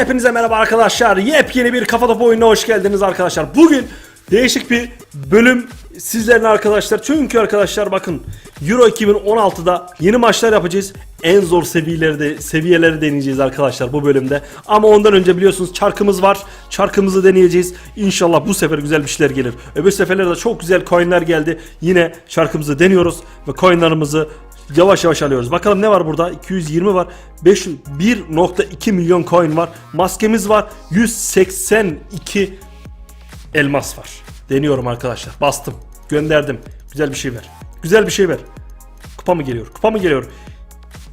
Hepinize merhaba arkadaşlar. Yepyeni bir kafa topu oyununa hoş geldiniz arkadaşlar. Bugün değişik bir bölüm sizlerin arkadaşlar. Çünkü arkadaşlar bakın Euro 2016'da yeni maçlar yapacağız. En zor seviyeleri de seviyeleri deneyeceğiz arkadaşlar bu bölümde. Ama ondan önce biliyorsunuz çarkımız var. Çarkımızı deneyeceğiz. İnşallah bu sefer güzel bir şeyler gelir. Öbür seferlerde de çok güzel coinler geldi. Yine çarkımızı deniyoruz ve coinlarımızı Yavaş yavaş alıyoruz. Bakalım ne var burada? 220 var. 5 1.2 milyon coin var. Maskemiz var. 182 elmas var. Deniyorum arkadaşlar. Bastım. Gönderdim. Güzel bir şey ver. Güzel bir şey ver. Kupa mı geliyor? Kupa mı geliyor?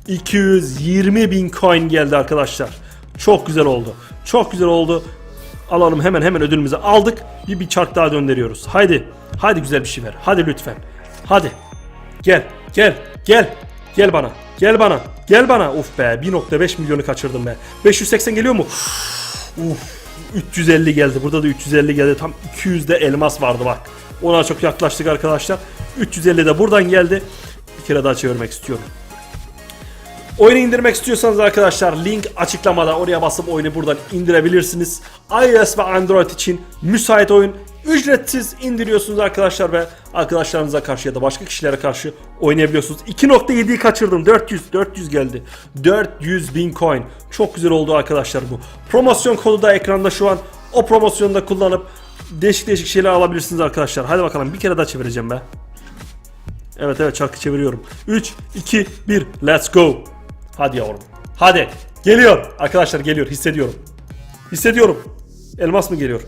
220 bin coin geldi arkadaşlar. Çok güzel oldu. Çok güzel oldu. Alalım hemen hemen ödülümüzü aldık. Bir, bir çark daha gönderiyoruz. Haydi. Haydi güzel bir şey ver. Hadi lütfen. Hadi. Gel, gel, gel. Gel bana. Gel bana. Gel bana. Uf be 1.5 milyonu kaçırdım be. 580 geliyor mu? Uf 350 geldi. Burada da 350 geldi. Tam 200'de elmas vardı bak. Ona çok yaklaştık arkadaşlar. 350 de buradan geldi. Bir kere daha çevirmek istiyorum. Oyunu indirmek istiyorsanız arkadaşlar link açıklamada oraya basıp oyunu buradan indirebilirsiniz. iOS ve Android için müsait oyun ücretsiz indiriyorsunuz arkadaşlar ve arkadaşlarınıza karşı ya da başka kişilere karşı oynayabiliyorsunuz. 2.7'yi kaçırdım 400 400 geldi 400 bin coin çok güzel oldu arkadaşlar bu. Promosyon kodu da ekranda şu an o promosyonu da kullanıp değişik değişik şeyler alabilirsiniz arkadaşlar. Hadi bakalım bir kere daha çevireceğim be. Evet evet çarkı çeviriyorum. 3, 2, 1, let's go. Hadi yavrum. Hadi. Geliyor. Arkadaşlar geliyor. Hissediyorum. Hissediyorum. Elmas mı geliyor?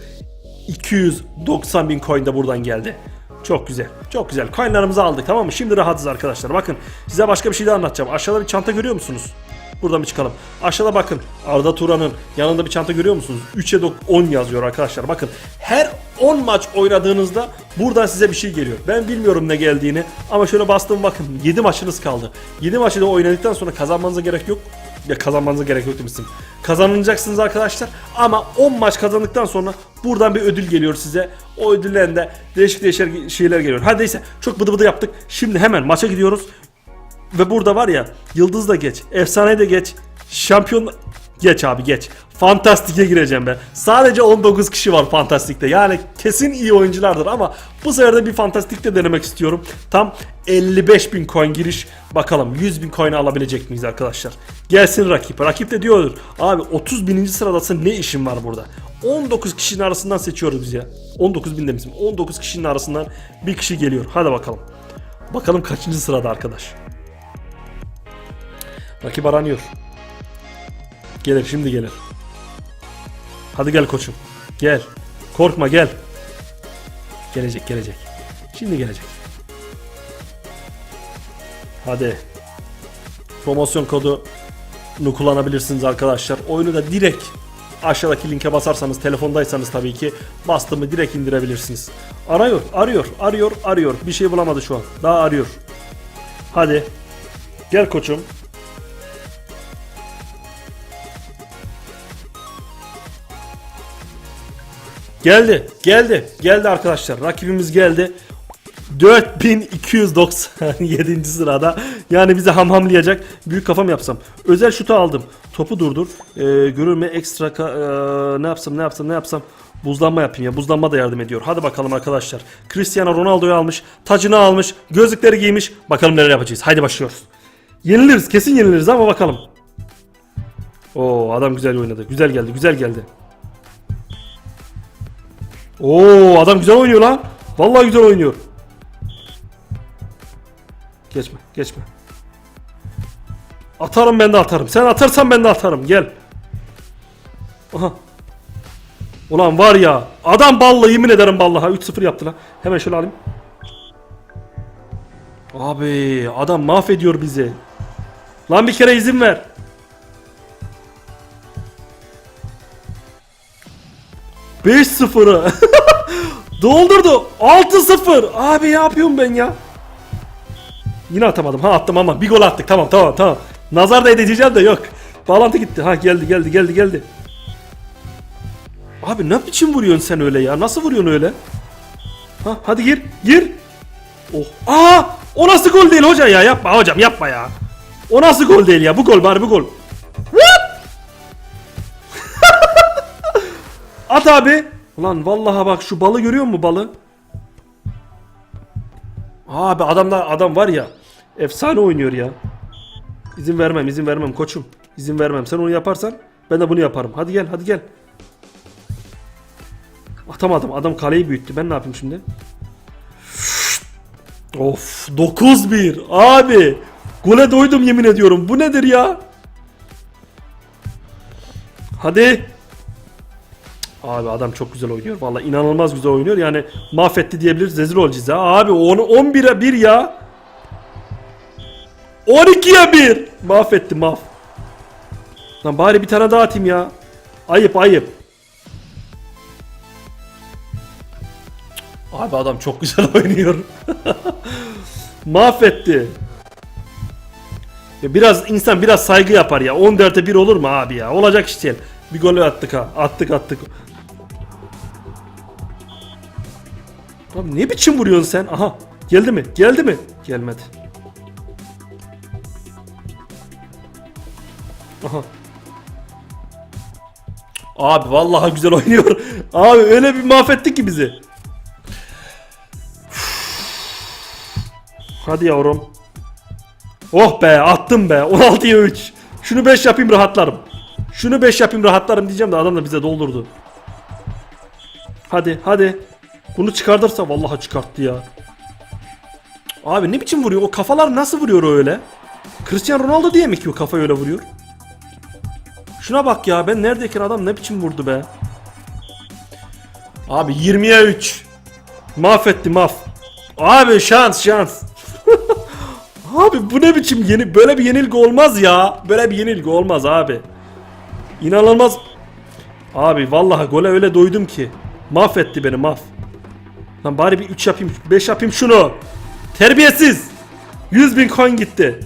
290 bin coin de buradan geldi. Çok güzel. Çok güzel. Coinlarımızı aldık tamam mı? Şimdi rahatız arkadaşlar. Bakın size başka bir şey daha anlatacağım. Aşağıda bir çanta görüyor musunuz? Buradan bir çıkalım. Aşağıda bakın. Arda Turan'ın yanında bir çanta görüyor musunuz? 3'e 10 yazıyor arkadaşlar. Bakın her 10 maç oynadığınızda buradan size bir şey geliyor. Ben bilmiyorum ne geldiğini ama şöyle bastım bakın 7 maçınız kaldı. 7 maçı da oynadıktan sonra kazanmanıza gerek yok. Ya kazanmanıza gerek yok demiştim. Kazanacaksınız arkadaşlar ama 10 maç kazandıktan sonra buradan bir ödül geliyor size. O ödüllerinde de değişik değişik şeyler geliyor. Hadi neyse çok bıdı bıdı yaptık. Şimdi hemen maça gidiyoruz. Ve burada var ya yıldız da geç, efsane de geç, şampiyon geç abi geç. Fantastik'e gireceğim ben. Sadece 19 kişi var Fantastik'te. Yani kesin iyi oyunculardır ama bu sefer de bir Fantastik'te denemek istiyorum. Tam 55 bin coin giriş. Bakalım 100 bin coin alabilecek miyiz arkadaşlar? Gelsin rakip. Rakip de diyordur. Abi 30 bininci sıradasın ne işin var burada? 19 kişinin arasından seçiyoruz biz ya. 19 bin demişim. 19 kişinin arasından bir kişi geliyor. Hadi bakalım. Bakalım kaçıncı sırada arkadaş. Rakip aranıyor. Gelir şimdi gelir. Hadi gel koçum. Gel. Korkma gel. Gelecek gelecek. Şimdi gelecek. Hadi. Promosyon kodunu kullanabilirsiniz arkadaşlar. Oyunu da direkt aşağıdaki linke basarsanız telefondaysanız tabii ki bastığımı direkt indirebilirsiniz. Arıyor, arıyor, arıyor, arıyor. Bir şey bulamadı şu an. Daha arıyor. Hadi. Gel koçum. Geldi. Geldi. Geldi arkadaşlar. Rakibimiz geldi. 4297. sırada. Yani bizi hamhamlayacak. Büyük kafam yapsam. Özel şutu aldım. Topu durdur. Ee, görülme ekstra ka- ee, ne yapsam ne yapsam ne yapsam. Buzlanma yapayım ya. Buzlanma da yardım ediyor. Hadi bakalım arkadaşlar. Cristiano Ronaldo'yu almış. Tacını almış. Gözlükleri giymiş. Bakalım neler yapacağız. Haydi başlıyoruz. Yeniliriz. Kesin yeniliriz ama bakalım. Oo adam güzel oynadı. Güzel geldi. Güzel geldi. Oo adam güzel oynuyor lan. Vallahi güzel oynuyor. Geçme, geçme. Atarım ben de atarım. Sen atarsan ben de atarım. Gel. Aha. Ulan var ya. Adam ballı yemin ederim vallahi 3-0 yaptı lan. Hemen şöyle alayım. Abi adam mahvediyor bizi. Lan bir kere izin ver. Beş sıfırı. Doldurdu. 6-0. Abi ne yapıyorum ben ya? Yine atamadım. Ha attım ama bir gol attık. Tamam tamam tamam. Nazar da edeceğim de yok. Bağlantı gitti. Ha geldi geldi geldi geldi. Abi ne biçim vuruyorsun sen öyle ya? Nasıl vuruyorsun öyle? Ha hadi gir gir. Oh. Aa! O nasıl gol değil hoca ya? Yapma hocam yapma ya. O nasıl gol değil ya? Bu gol bari bu gol. At abi. Ulan vallahi bak şu balı görüyor musun balı? Abi adamlar adam var ya. Efsane oynuyor ya. İzin vermem izin vermem koçum. İzin vermem. Sen onu yaparsan ben de bunu yaparım. Hadi gel hadi gel. Atamadım. Adam kaleyi büyüttü. Ben ne yapayım şimdi? Of 9-1 abi. Gole doydum yemin ediyorum. Bu nedir ya? Hadi. Abi adam çok güzel oynuyor. Vallahi inanılmaz güzel oynuyor. Yani mahvetti diyebiliriz. Rezil olacağız ha. Abi onu 11'e 1 ya. 12'ye 1. Mahvetti mahv. Lan bari bir tane daha atayım ya. Ayıp ayıp. Abi adam çok güzel oynuyor. Mahvetti. Ya biraz insan biraz saygı yapar ya. 14'e 1 olur mu abi ya? Olacak iş değil. Bir gol attık ha. Attık attık. Abi ne biçim vuruyorsun sen? Aha. Geldi mi? Geldi mi? Gelmedi. Aha. Abi vallahi güzel oynuyor. Abi öyle bir mahvetti ki bizi. Hadi yavrum. Oh be attım be 16'ya 3. Şunu 5 yapayım rahatlarım. Şunu 5 yapayım rahatlarım diyeceğim de adam da bize doldurdu. Hadi hadi. Bunu çıkartırsa vallahi çıkarttı ya. Abi ne biçim vuruyor? O kafalar nasıl vuruyor öyle? Cristiano Ronaldo diye mi ki o kafa öyle vuruyor? Şuna bak ya ben neredeyken adam ne biçim vurdu be. Abi 20'ye 3. Mahvetti maf. Abi şans şans. abi bu ne biçim yeni böyle bir yenilgi olmaz ya. Böyle bir yenilgi olmaz abi. İnanılmaz. Abi vallahi gole öyle doydum ki. Mahvetti beni maf. Lan bari bir 3 yapayım 5 yapayım şunu. Terbiyesiz. 100 bin coin gitti.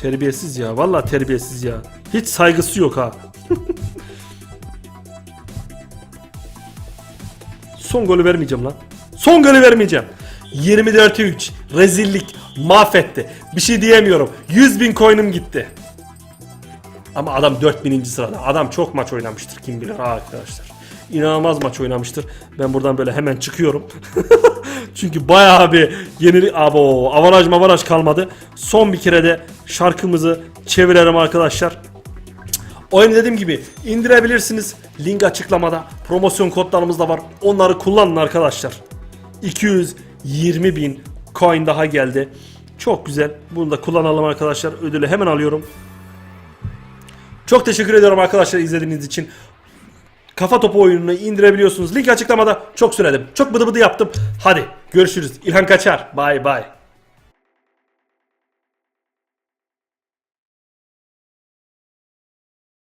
Terbiyesiz ya. Vallahi terbiyesiz ya. Hiç saygısı yok ha. Son golü vermeyeceğim lan. Son golü vermeyeceğim. 24'e 3. Rezillik. Mahvetti. Bir şey diyemiyorum. 100 bin coin'im gitti. Ama adam 4000. sırada. Adam çok maç oynamıştır kim bilir arkadaşlar. İnanılmaz maç oynamıştır. Ben buradan böyle hemen çıkıyorum. Çünkü bayağı bir yeni abo avaraj mavaraj kalmadı. Son bir kere de şarkımızı çevirelim arkadaşlar. Oyunu dediğim gibi indirebilirsiniz. Link açıklamada. Promosyon kodlarımız da var. Onları kullanın arkadaşlar. 220 bin coin daha geldi. Çok güzel. Bunu da kullanalım arkadaşlar. Ödülü hemen alıyorum. Çok teşekkür ediyorum arkadaşlar izlediğiniz için. Kafa topu oyununu indirebiliyorsunuz. Link açıklamada. Çok söyledim. Çok bıdı bıdı yaptım. Hadi görüşürüz. İlhan Kaçar. Bay bay.